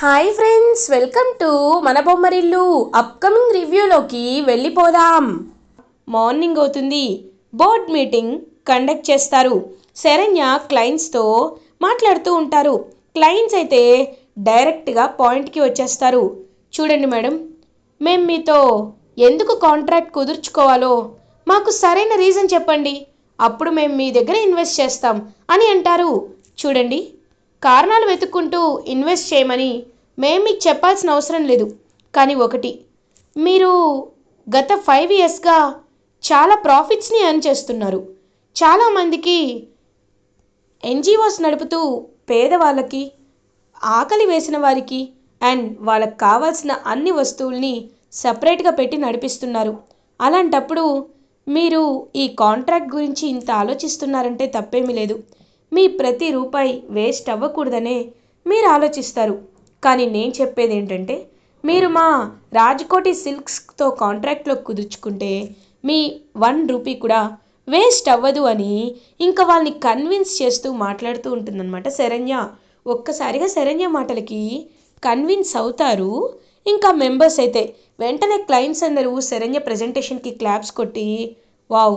Hi friends welcome to మన Bommarillu upcoming రివ్యూలోకి వెళ్ళిపోదాం. Morning అవుతుంది. బోర్డ్ మీటింగ్ కండక్ట్ చేస్తారు. శరణ్య క్లయింట్స్తో మాట్లాడుతూ ఉంటారు. క్లయింట్స్ అయితే డైరెక్ట్గా పాయింట్కి వచ్చేస్తారు. చూడండి మేడం మేము మీతో ఎందుకు కాంట్రాక్ట్ కుదుర్చుకోవాలో? మాకు సరైన రీజన్ చెప్పండి. అప్పుడు మేము మీ దగ్గర ఇన్వెస్ట్ చేస్తాం అని అంటారు. చూడండి. కారణాలు వెతుక్కుంటూ ఇన్వెస్ట్ చేయమని మేము మీకు చెప్పాల్సిన అవసరం లేదు. కానీ ఒకటి మీరు గత ఫైవ్ ఇయర్స్గా చాలా ప్రాఫిట్స్ని ఎర్న్ చేస్తున్నారు. చాలామందికి ఎన్జిఓస్ నడుపుతూ పేదవాళ్ళకి ఆకలి వేసిన వారికి అండ్ వాళ్ళకి కావాల్సిన అన్ని వస్తువుల్ని సపరేట్గా పెట్టి నడిపిస్తున్నారు. అలాంటప్పుడు మీరు ఈ కాంట్రాక్ట్ గురించి ఇంత ఆలోచిస్తున్నారంటే తప్పేమీ లేదు. మీ ప్రతి రూపాయి వేస్ట్ అవ్వకూడదనే మీరు ఆలోచిస్తారు. కానీ నేను చెప్పేది ఏంటంటే మీరు మా రాజ్కోటి సిల్క్స్తో కాంట్రాక్ట్లో కుదుర్చుకుంటే మీ వన్ రూపీ కూడా వేస్ట్ అవ్వదు అని ఇంకా వాళ్ళని కన్విన్స్ చేస్తూ మాట్లాడుతూ ఉంటుందన్నమాట శరణ్య. ఒక్కసారిగా శరణ్య మాటలకి కన్విన్స్ అవుతారు. ఇంకా మెంబర్స్ అయితే వెంటనే క్లయింట్స్ అందరూ శరణ్య ప్రజెంటేషన్కి క్లాప్స్ కొట్టి wow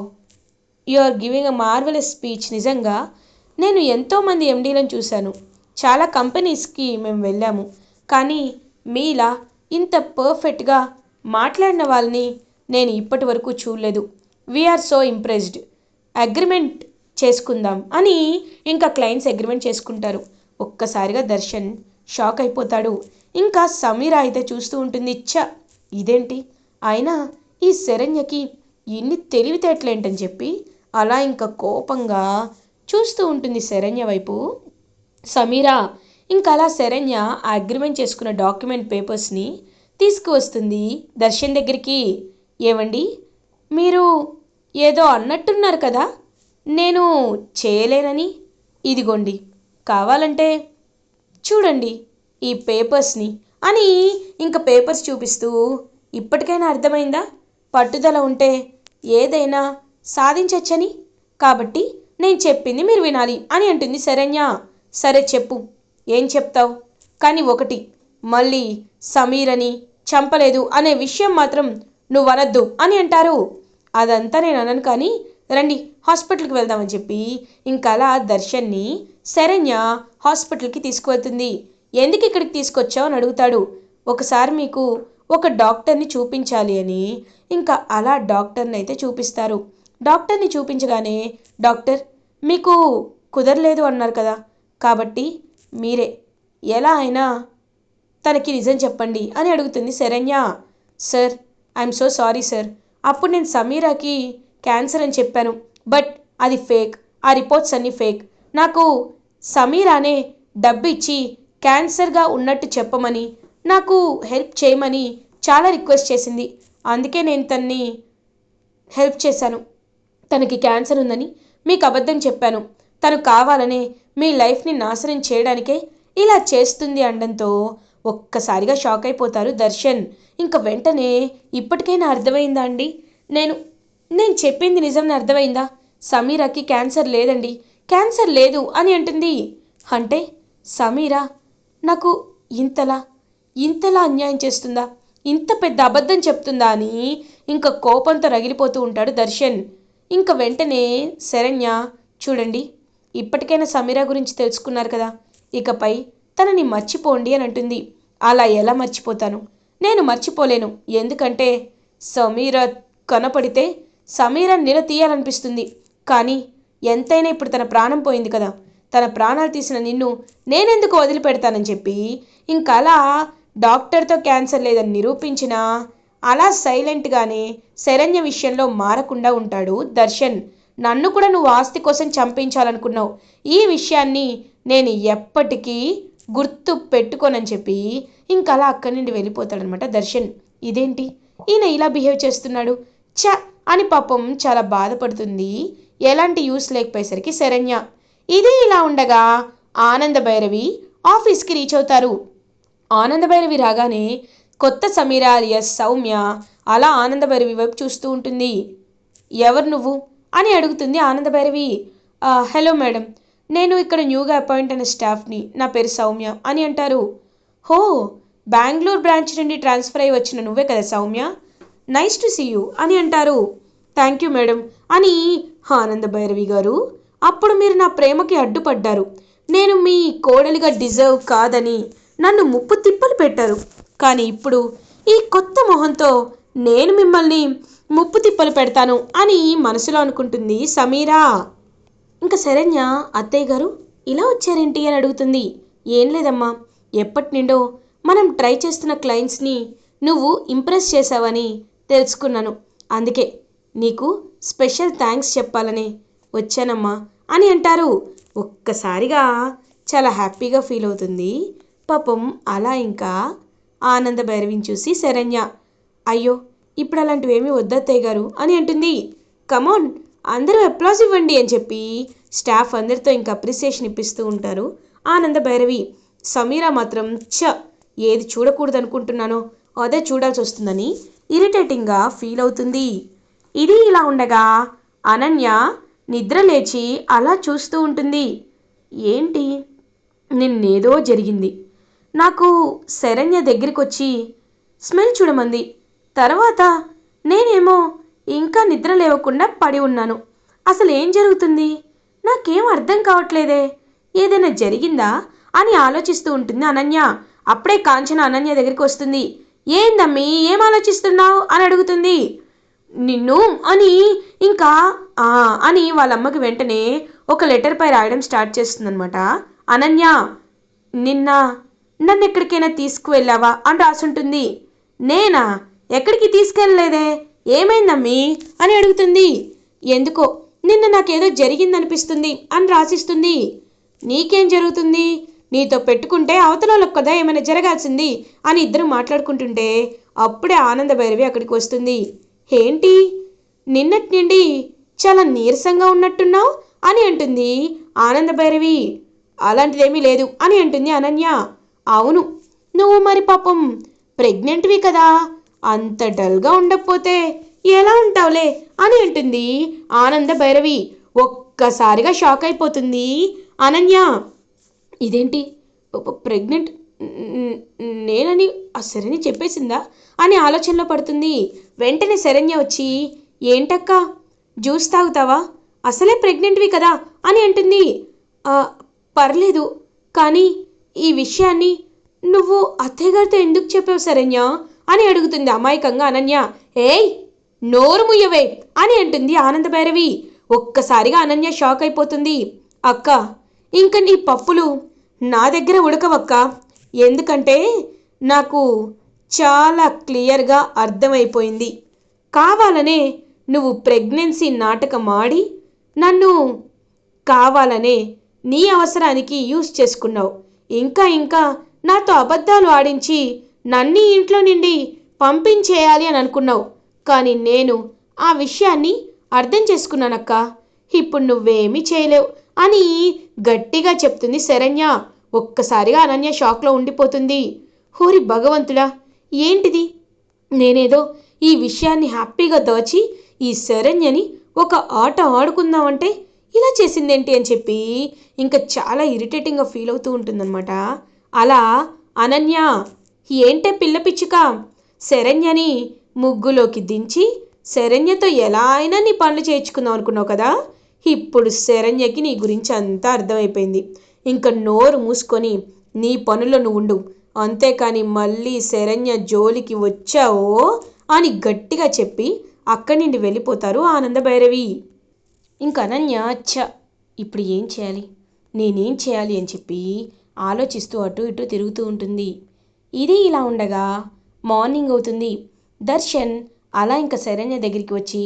you are giving a marvellous speech నిజంగా నేను ఎంతోమంది ఎండీలను చూశాను. చాలా కంపెనీస్కి మేము వెళ్ళాము. కానీ మీలా ఇంత పర్ఫెక్ట్గా మాట్లాడిన వాళ్ళని నేను ఇప్పటి వరకు చూడలేదు. వీఆర్ సో ఇంప్రెస్డ్ అగ్రిమెంట్ చేసుకుందాం అని ఇంకా క్లయింట్స్ అగ్రిమెంట్ చేసుకుంటారు. ఒక్కసారిగా దర్శన్ షాక్ అయిపోతాడు. ఇంకా సమీర అయితే చూస్తూ ఉంటుంది. చ్చ ఇదేంటి? అయినా ఈ శరణ్యకి ఇన్ని తెలివితేటలేంటని చెప్పి అలా ఇంకా కోపంగా చూస్తూ ఉంటుంది శరణ్య వైపు. సమీరా ఇంకా అలా శరణ్య ఆ అగ్రిమెంట్ చేసుకున్న డాక్యుమెంట్ పేపర్స్ని తీసుకువస్తుంది దర్శన్ దగ్గరికి. ఏమండి మీరు ఏదో అన్నట్టున్నారు కదా నేను చేయలేనని. ఇదిగోండి కావాలంటే చూడండి ఈ పేపర్స్ని అని ఇంకా పేపర్స్ చూపిస్తూ ఇప్పటికైనా అర్థమైందా? పట్టుదల ఉంటే ఏదైనా సాధించవచ్చని కాబట్టి నేను చెప్పింది మీరు వినాలి అని అంటుంది శరణ్య. సరే చెప్పు. ఏం చెప్తావు? కానీ ఒకటి. మళ్ళీ సమీర్ అని చంపలేదు అనే విషయం మాత్రం నువ్వు అనద్దు అని అంటారు. అదంతా నేను అనను కానీ రండి హాస్పిటల్కి వెళ్దామని చెప్పి ఇంకా అలా దర్శన్ని శరణ్య హాస్పిటల్కి తీసుకువెళ్తుంది. ఎందుకు ఇక్కడికి తీసుకొచ్చావు అని అడుగుతాడు. ఒకసారి మీకు ఒక డాక్టర్ని చూపించాలి అని ఇంకా అలా డాక్టర్ని అయితే చూపిస్తారు. డాక్టర్ని చూపించగానే డాక్టర్ మీకు కుదరలేదు అన్నారు కదా. కాబట్టి మీరే ఎలా అయినా తనకి నిజం చెప్పండి అని అడుగుతుంది Saranya. Sir I'm so sorry sir. అప్పుడు నేను సమీరాకి క్యాన్సర్ అని చెప్పాను. బట్ అది ఫేక్. ఆ రిపోర్ట్స్ అన్నీ ఫేక్. నాకు సమీరానే డబ్బు ఇచ్చి క్యాన్సర్గా ఉన్నట్టు చెప్పమని నాకు హెల్ప్ చేయమని చాలా రిక్వెస్ట్ చేసింది. అందుకే నేను తన్ని హెల్ప్ చేశాను. తనకి క్యాన్సర్ ఉందని మీకు అబద్ధం చెప్పాను. తను కావాలనే మీ లైఫ్ని నాశనం చేయడానికే ఇలా చేస్తుంది అనడంతో ఒక్కసారిగా షాక్ అయిపోతారు దర్శన్. ఇంకా వెంటనే ఇప్పటికైనా అర్థమైందా అండి? నేను నేను చెప్పింది నిజం అర్థమైందా? సమీరాకి క్యాన్సర్ లేదండి. క్యాన్సర్ లేదు అని అంటుంది. అంటే సమీరా నాకు ఇంతలా ఇంతలా అన్యాయం చేస్తుందా? ఇంత పెద్ద అబద్ధం చెప్తుందా? అని ఇంకా కోపంతో రగిలిపోతూ ఉంటాడు దర్శన్. ఇంక వెంటనే శరణ్య చూడండి ఇప్పటికైనా సమీరా గురించి తెలుసుకున్నారు కదా. ఇకపై తనని మర్చిపోండి అని అంటుంది. అలా ఎలా మర్చిపోతాను? నేను మర్చిపోలేను. ఎందుకంటే సమీర కనపడితే సమీర నిలతీయాలనిపిస్తుంది కానీ ఎంతైనా ఇప్పుడు తన ప్రాణం పోయింది కదా. తన ప్రాణాలు తీసిన నిన్ను నేనెందుకు వదిలిపెడతానని చెప్పి ఇంకా అలా డాక్టర్తో క్యాన్సర్ లేదని నిరూపించినా అలా సైలెంట్గానే శరణ్య విషయంలో మారకుండా ఉంటాడు దర్శన్. నన్ను కూడా నువ్వు ఆస్తి కోసం చంపించాలనుకున్నావు. ఈ విషయాన్ని నేను ఎప్పటికీ గుర్తు పెట్టుకోనని చెప్పి ఇంకా అలా అక్కడి నుండి వెళ్ళిపోతాడనమాట దర్శన్. ఇదేంటి? ఈయన ఇలా బిహేవ్ చేస్తున్నాడు? చ అని పాపం చాలా బాధపడుతుంది. ఎలాంటి యూస్ లేకపోయేసరికి శరణ్య. ఇది ఇలా ఉండగా ఆనంద భైరవి ఆఫీస్కి రీచ్ అవుతారు. ఆనంద భైరవి రాగానే కొత్త సమీర అలియస్ సౌమ్య అలా ఆనందభైరవి వైపు చూస్తూ ఉంటుంది. ఎవరు నువ్వు? అని అడుగుతుంది ఆనంద భైరవి హలో మేడం నేను ఇక్కడ న్యూగా అపాయింట్ అయిన స్టాఫ్ని. నా పేరు సౌమ్య అని అంటారు. హో బెంగళూరు బ్రాంచ్ నుండి ట్రాన్స్ఫర్ అయ్యి వచ్చిన నువ్వే కదా Soumya? Nice to see you అని అంటారు. థ్యాంక్ యూ మేడం అని ఆనంద భైరవి గారు. అప్పుడు మీరు నా ప్రేమకి అడ్డుపడ్డారు. నేను మీ కోడలిగా డిజర్వ్ కాదని నన్ను ముప్పు తిప్పలు పెట్టారు. కానీ ఇప్పుడు ఈ కొత్త మొహంతో నేను మిమ్మల్ని ముప్పు తిప్పలు పెడతాను అని మనసులో అనుకుంటుంది సమీరా. ఇంకా శరణ్య అత్తయ్య గారు ఇలా వచ్చారేంటి అని అడుగుతుంది. ఏం లేదమ్మా ఎప్పటి నుండో మనం ట్రై చేస్తున్న క్లయింట్స్ని నువ్వు ఇంప్రెస్ చేసావని తెలుసుకున్నాను. అందుకే నీకు స్పెషల్ థ్యాంక్స్ చెప్పాలని వచ్చానమ్మా అని అంటారు. ఒక్కసారిగా చాలా హ్యాపీగా ఫీల్ అవుతుంది. పాపం అలా ఇంకా ఆనంద భైరవిని చూసి శరణ్య అయ్యో ఇప్పుడు అలాంటివి ఏమీ వద్దత్తయ్య గారు అని అంటుంది. కమాన్ అందరూ అప్లాజ్ ఇవ్వండి అని చెప్పి స్టాఫ్ అందరితో ఇంకా అప్రిసియేషన్ ఇప్పిస్తూ ఉంటారు ఆనంద భైరవి సమీరా మాత్రం చ ఏది చూడకూడదు అనుకుంటున్నానో అదే చూడాల్సి వస్తుందని ఇరిటేటింగ్గా ఫీల్ అవుతుంది. ఇది ఇలా ఉండగా అనన్య నిద్ర లేచి అలా చూస్తూ ఉంటుంది. ఏంటి? నిన్నేదో జరిగింది. నాకు శరణ్య దగ్గరికి వచ్చి స్మెల్ చూడమంది. తర్వాత నేనేమో ఇంకా నిద్ర లేవకుండా పడి ఉన్నాను. అసలు ఏం జరుగుతుంది? నాకేం అర్థం కావట్లేదే. ఏదైనా జరిగిందా అని ఆలోచిస్తూ ఉంటుంది అనన్య. అప్పుడే కాంచన అనన్య దగ్గరికి వస్తుంది ఏందమ్మి ఏం ఆలోచిస్తున్నావు అని అడుగుతుంది. నిన్ను అని ఇంకా ఆ అని వాళ్ళ అమ్మకి వెంటనే ఒక లెటర్ పై రాయడం స్టార్ట్ చేస్తుందనమాట అనన్య నిన్న నన్ను ఎక్కడికైనా తీసుకువెళ్ళావా అని రాసుంటుంది. నేనా? ఎక్కడికి తీసుకెళ్ళలేదే? ఏమైందమ్మీ? అని అడుగుతుంది. ఎందుకో? నిన్న నాకేదో జరిగిందనిపిస్తుంది అని రాసిస్తుంది. నీకేం జరుగుతుంది? నీతో పెట్టుకుంటే అవతల వాళ్ళకి కదా ఏమైనా జరగాల్సింది అని ఇద్దరు మాట్లాడుకుంటుంటే అప్పుడే ఆనంద భైరవి అక్కడికి వస్తుంది. ఏంటి? నిన్నటి నుండి చాలా నీరసంగా ఉన్నట్టున్నావు? అని అంటుంది ఆనంద భైరవి. అలాంటిదేమీ లేదు అని అంటుంది అనన్య. అవును నువ్వు మరి పాపం ప్రెగ్నెంట్వి కదా. అంత డల్గా ఉండకపోతే ఎలా ఉంటావులే అని అంటుంది ఆనంద భైరవి. ఒక్కసారిగా షాక్ అయిపోతుంది. అనన్య ఇదేంటి? ప్రెగ్నెంట్? నేనని ఆ శరణ్య చెప్పేసిందా? అని ఆలోచనలో పడుతుంది. వెంటనే శరణ్య వచ్చి ఏంటక్క? జ్యూస్ తాగుతావా? అసలే ప్రెగ్నెంట్వి కదా అని అంటుంది. పర్లేదు కానీ ఈ విషయాన్ని నువ్వు అత్తయ్యగారితో ఎందుకు చెప్పావు శరణ్య? అని అడుగుతుంది అమాయకంగా అనన్య. ఏయ్ నోరు ముయ్యవే అని అంటుంది ఆనంద భైరవి. ఒక్కసారిగా అనన్య షాక్ అయిపోతుంది. అక్క ఇంక నీ పప్పులు నా దగ్గర ఉడకవక్క. ఎందుకంటే నాకు చాలా క్లియర్గా అర్థమైపోయింది. కావాలనే నువ్వు ప్రెగ్నెన్సీ నాటకం ఆడి నన్ను కావాలనే నీ అవసరానికి యూస్ చేసుకున్నావు. ఇంకా ఇంకా నాతో అబద్ధాలు ఆడించి నన్ని ఇంట్లో నుండి పంపించేయాలి అని అనుకున్నావు. కానీ నేను ఆ విషయాన్ని అర్థం చేసుకున్నానక్క. ఇప్పుడు నువ్వేమీ చేయలేవు అని గట్టిగా చెప్తుంది శరణ్య. ఒక్కసారిగా అనన్య షాక్లో ఉండిపోతుంది. హోరి భగవంతుడా ఏంటిది? నేనేదో ఈ విషయాన్ని హ్యాపీగా దాచి ఈ శరణ్యని ఒక ఆట ఆడుకుందామంటే ఇలా చేసిందేంటి అని చెప్పి ఇంకా చాలా ఇరిటేటింగ్గా ఫీల్ అవుతూ ఉంటుందన్నమాట. అలా అనన్య ఏంటే పిల్ల పిచ్చుక? శరణ్యని ముగ్గులోకి దించి శరణ్యతో ఎలా అయినా నీ పనులు చేయించుకుందాం అనుకున్నావు కదా? ఇప్పుడు శరణ్యకి నీ గురించి అంతా అర్థమైపోయింది. ఇంకా నోరు మూసుకొని నీ పనుల్లో నువ్వు ఉండు. అంతేకాని మళ్ళీ శరణ్య జోలికి వచ్చావో అని గట్టిగా చెప్పి అక్కడి నుండి వెళ్ళిపోతారు ఆనంద భైరవి. ఇంక అనన్య ఛ ఇప్పుడు ఏం చేయాలి? నేనేం చేయాలి? అని చెప్పి ఆలోచిస్తూ అటు ఇటు తిరుగుతూ ఉంటుంది. ఇది ఇలా ఉండగా మార్నింగ్ అవుతుంది. దర్శన్ అలా ఇంకా శరణ్య దగ్గరికి వచ్చి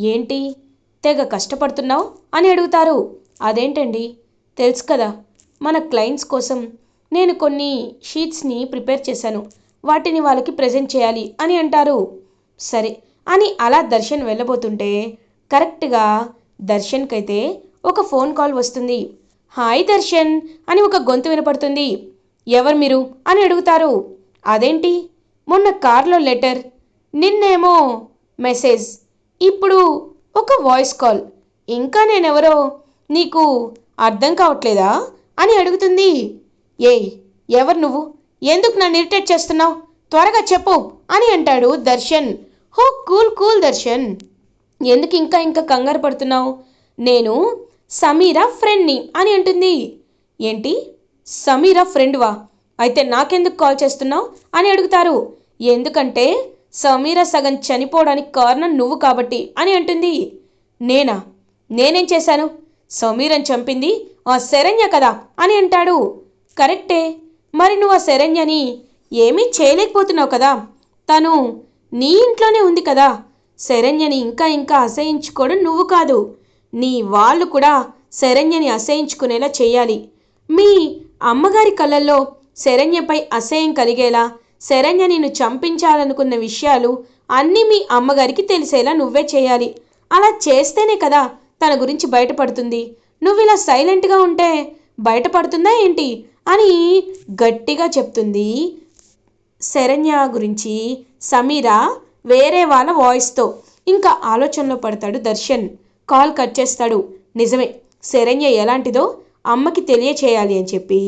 ఏంటి తెగ కష్టపడుతున్నావు? అని అడుగుతారు. అదేంటండి? తెలుసు కదా మన క్లయింట్స్ కోసం నేను కొన్ని షీట్స్ని ప్రిపేర్ చేశాను. వాటిని వాళ్ళకి ప్రజెంట్ చేయాలి అని అంటారు. సరే అని అలా దర్శన్ వెళ్ళబోతుంటే కరెక్ట్గా దర్శన్కైతే ఒక ఫోన్ కాల్ వస్తుంది. హాయ్ దర్శన్ అని ఒక గొంతు వినపడుతుంది. ఎవరు మీరు అని అడుగుతారు. అదేంటి? మొన్న కార్లో లెటర్ నిన్నేమో మెసేజ్ ఇప్పుడు ఒక వాయిస్ కాల్. ఇంకా నేనెవరో నీకు అర్థం కావట్లేదా అని అడుగుతుంది. ఏయ్ ఎవరు నువ్వు? ఎందుకు నన్ను ఇరిటేట్ చేస్తున్నావు? త్వరగా చెప్పు అని అంటాడు దర్శన్. హో కూల్ కూల్ దర్శన్. ఎందుకు ఇంకా ఇంకా కంగారు పడుతున్నావు? నేను సమీరా ఫ్రెండ్ని అని అంటుంది. ఏంటి? సమీరా ఫ్రెండ్వా? అయితే నాకెందుకు కాల్ చేస్తున్నావు అని అడుగుతారు. ఎందుకంటే సమీరా సగం చనిపోవడానికి కారణం నువ్వు కాబట్టి అని అంటుంది. నేనా? నేనేం చేశాను? సమీరని చంపింది ఆ శరణ్య కదా అని అంటాడు. కరెక్టే. మరి నువ్వు ఆ శరణ్యని ఏమీ చేయలేకపోతున్నావు కదా? తను నీ ఇంట్లోనే ఉంది కదా? శరణ్యని ఇంకా ఇంకా అసహించుకోవడం నువ్వు కాదు. నీ వాళ్ళు కూడా శరణ్యని అసహించుకునేలా చేయాలి. మీ అమ్మగారి కళ్ళల్లో శరణ్యపై అసహ్యం కలిగేలా శరణ్య నిన్ను చంపించాలనుకున్న విషయాలు అన్నీ మీ అమ్మగారికి తెలిసేలా నువ్వే చేయాలి. అలా చేస్తేనే కదా తన గురించి బయటపడుతుంది. నువ్వు ఇలా సైలెంట్గా ఉంటే బయటపడుతుందా ఏంటి? అని గట్టిగా చెప్తుంది శరణ్య గురించి సమీరా. వేరే వాళ్ళ వాయిస్తో. ఇంకా ఆలోచనలో పడతాడు దర్శన్. కాల్ కట్ చేస్తాడు. నిజమే శరణ్య ఎలాంటిదో అమ్మకి తెలియచేయాలి అని చెప్పి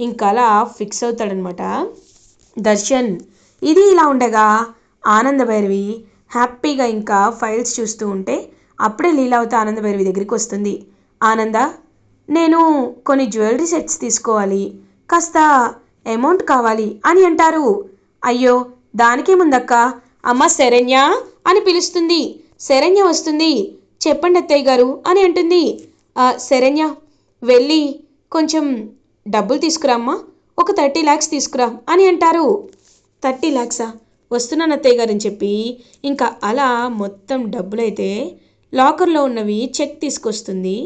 ఇంకా అలా ఫిక్స్ అవుతాడనమాట. దర్శన్ ఇది ఇలా ఉండగా ఆనందభైరవి హ్యాపీగా ఇంకా ఫైల్స్ చూస్తూ ఉంటే అప్పుడే లీలావతి ఆనందభైరవి దగ్గరికి వస్తుంది. ఆనంద నేను కొన్ని జ్యువెలరీ సెట్స్ తీసుకోవాలి. కాస్త అమౌంట్ కావాలి అని అంటారు. అయ్యో దానికేముందక్క అమ్మ శరణ్య అని పిలుస్తుంది. శరణ్య వస్తుంది. చెప్పండి అత్తయ్య గారు అని అంటుంది. శరణ్య వెళ్ళి కొంచెం డబ్బులు తీసుకురామ్మా. ఒక థర్టీ ల్యాక్స్ తీసుకురా అని అంటారు. థర్టీ ల్యాక్సా వస్తున్నాను అత్తయ్య గారు అని చెప్పి ఇంకా అలా మొత్తం డబ్బులైతే లాకర్లో ఉన్నవి చెక్ తీసుకొస్తుంది.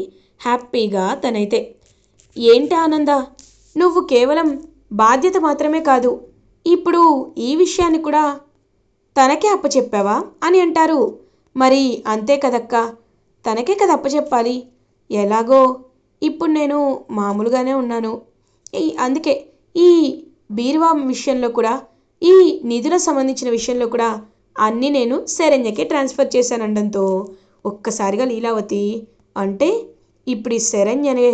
హ్యాపీగా తనైతే. ఏంటి ఆనంద? నువ్వు కేవలం బాధ్యత మాత్రమే కాదు. ఇప్పుడు ఈ విషయాన్ని కూడా తనకే అప్పచెప్పావా? అని అంటారు. మరి అంతే కదక్క. తనకే కదా అప్పచెప్పాలి? ఎలాగో? ఇప్పుడు నేను మామూలుగానే ఉన్నాను. ఈ అందుకే ఈ బీరువా విషయంలో కూడా ఈ నిధుల సంబంధించిన విషయంలో కూడా అన్నీ నేను శరణ్యకే ట్రాన్స్ఫర్ చేశానండంతో ఒక్కసారిగా లీలావతి అంటే ఇప్పుడు ఈ శరణ్యనే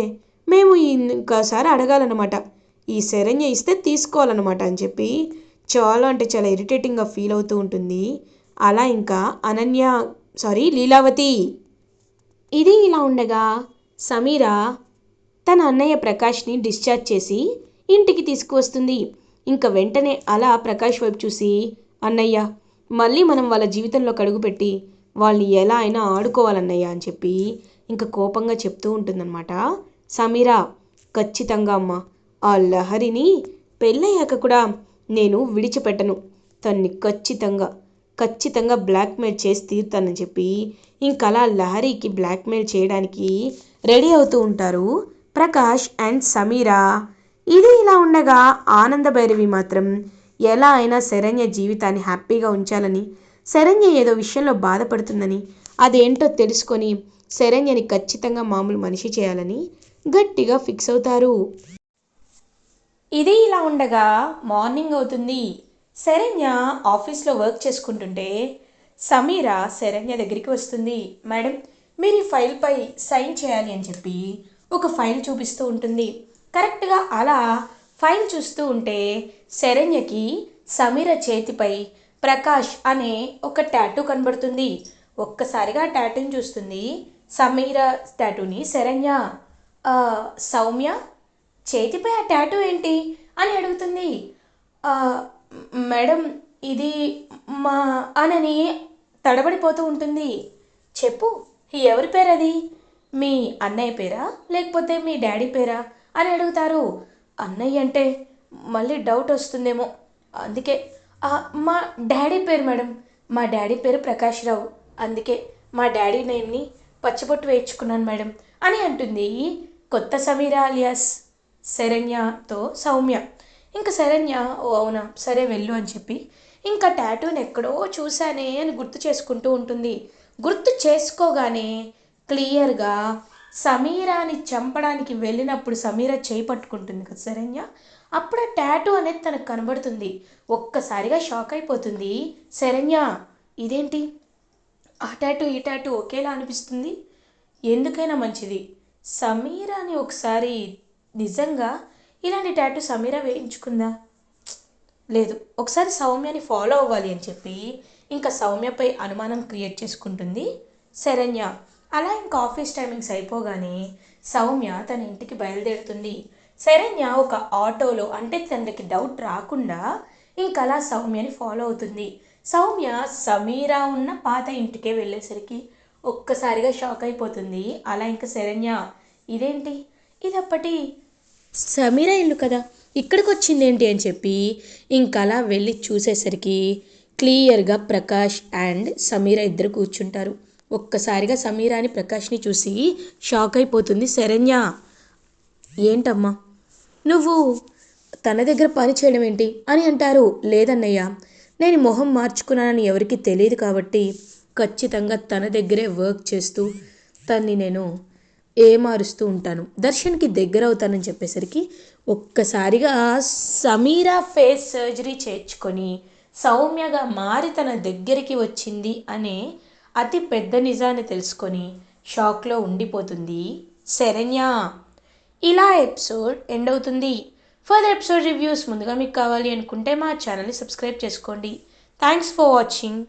మేము ఇంకోసారి అడగాలన్నమాట. ఈ శరణ్య ఇస్తే తీసుకోవాలన్నమాట అని చెప్పి చాలా అంటే చాలా ఇరిటేటింగ్గా ఫీల్ అవుతూ ఉంటుంది. అలా ఇంకా అనన్య సారీ లీలావతి. ఇది ఇలా ఉండగా సమీర తన అన్నయ్య ప్రకాష్ని డిశ్చార్జ్ చేసి ఇంటికి తీసుకువస్తుంది. ఇంకా వెంటనే అలా ప్రకాష్ వైపు చూసి అన్నయ్య మళ్ళీ మనం వాళ్ళ జీవితంలో కడుగుపెట్టి వాళ్ళని ఎలా అయినా ఆడుకోవాలన్నయ్య అని చెప్పి ఇంకా కోపంగా చెప్తూ ఉంటుందన్నమాట. సమీర ఖచ్చితంగా అమ్మ ఆ లహరిని పెళ్ళయ్యాక కూడా నేను విడిచిపెట్టను. తన్ని ఖచ్చితంగా ఖచ్చితంగా బ్లాక్మెయిల్ చేసి తీరుతానని చెప్పి ఇంకలా లహరికి బ్లాక్మెయిల్ చేయడానికి రెడీ అవుతూ ఉంటారు ప్రకాష్ అండ్ సమీరా. ఇది ఇలా ఉండగా ఆనంద భైరవి మాత్రం ఎలా అయినా శరణ్య జీవితాన్ని హ్యాపీగా ఉంచాలని శరణ్య ఏదో విషయంలో బాధపడుతుందని అదేంటో తెలుసుకొని శరణ్యని ఖచ్చితంగా మామూలు మనిషి చేయాలని గట్టిగా ఫిక్స్ అవుతారు. ఇది ఇలా ఉండగా మార్నింగ్ అవుతుంది. శరణ్య ఆఫీస్లో వర్క్ చేసుకుంటుంటే సమీర శరణ్య దగ్గరికి వస్తుంది. మేడం మీరు ఈ ఫైల్పై సైన్ చేయాలి అని చెప్పి ఒక ఫైల్ చూపిస్తూ ఉంటుంది. కరెక్ట్గా అలా ఫైల్ చూస్తూ ఉంటే శరణ్యకి సమీర చేతిపై ప్రకాష్ అనే ఒక టాటూ కనబడుతుంది. ఒక్కసారిగా ట్యాటూని టాటూని చూస్తుంది. సమీర టాటూని శరణ్య. సౌమ్య? చేతిపై ఆ టాటూ ఏంటి అని అడుగుతుంది. మేడం ఇది మా అనని తడబడిపోతూ ఉంటుంది. చెప్పు ఎవరి పేరు అది మీ అన్నయ్య పేరా? లేకపోతే మీ డాడీ పేరా? అని అడుగుతారు. అన్నయ్య అంటే మళ్ళీ డౌట్ వస్తుందేమో. అందుకే మా డాడీ పేరు మేడం. మా డాడీ పేరు ప్రకాష్ రావు అందుకే మా డాడీ నేమ్ని పచ్చబొట్టు వేయించుకున్నాను మేడం అని అంటుంది కొత్త సమీరా అలియాస్. శరణ్యతో సౌమ్య. ఇంకా శరణ్య ఓ అవునా? సరే వెళ్ళు అని చెప్పి ఇంకా టాటూని ఎక్కడో చూశానే అని గుర్తు చేసుకుంటూ ఉంటుంది. గుర్తు చేసుకోగానే క్లియర్గా సమీరాని చంపడానికి వెళ్ళినప్పుడు సమీర చేయి పట్టుకుంటుంది కదా శరణ్య. అప్పుడు ఆ టాటూ అనేది తనకు కనబడుతుంది. ఒక్కసారిగా షాక్ అయిపోతుంది. శరణ్య ఇదేంటి? ఆ టాటూ ఈ టాటూ ఒకేలా అనిపిస్తుంది? ఎందుకైనా మంచిది. సమీరాని ఒకసారి నిజంగా ఇలాంటి ట్యాటూ సమీరా వేయించుకుందా? లేదు ఒకసారి సౌమ్యని ఫాలో అవ్వాలి అని చెప్పి ఇంకా సౌమ్యపై అనుమానం క్రియేట్ చేసుకుంటుంది శరణ్య. అలా ఇంకా ఆఫీస్ టైమింగ్స్ అయిపోగానే సౌమ్య తన ఇంటికి బయలుదేరుతుంది. శరణ్య ఒక ఆటోలో అంటే తనకి డౌట్ రాకుండా ఇంకా అలా సౌమ్యని ఫాలో అవుతుంది. సౌమ్య సమీరా ఉన్న పాత ఇంటికే వెళ్ళేసరికి ఒక్కసారిగా షాక్ అయిపోతుంది. అలా ఇంకా శరణ్య ఇదేంటి? ఇది అప్పటి సమీరా ఇల్లు కదా ఇక్కడికి వచ్చింది ఏంటి అని చెప్పి ఇంకా అలా వెళ్ళి చూసేసరికి క్లియర్గా ప్రకాష్ అండ్ సమీర ఇద్దరు కూర్చుంటారు. ఒక్కసారిగా సమీరాని ప్రకాష్ని చూసి షాక్ అయిపోతుంది శరణ్య. ఏంటమ్మా? నువ్వు తన దగ్గర పని చేయడం ఏంటి అని అంటారు. లేదన్నయ్య నేను మొహం మార్చుకున్నానని ఎవరికి తెలియదు కాబట్టి ఖచ్చితంగా తన దగ్గరే వర్క్ చేస్తూ తన్ని నేను ఏమారుస్తూ ఉంటాను. దర్శన్కి దగ్గర అవుతానని చెప్పేసరికి ఒక్కసారిగా సమీరా ఫేస్ సర్జరీ చేర్చుకొని సౌమ్యగా మారి తన దగ్గరికి వచ్చింది అనే అతి పెద్ద నిజాన్ని తెలుసుకొని షాక్లో ఉండిపోతుంది శరణ్య. ఇలా ఎపిసోడ్ ఎండ్ అవుతుంది. ఫర్దర్ ఎపిసోడ్ రివ్యూస్ ముందుగా మీకు కావాలి అనుకుంటే మా ఛానల్ని సబ్స్క్రైబ్ చేసుకోండి. Thanks for watching.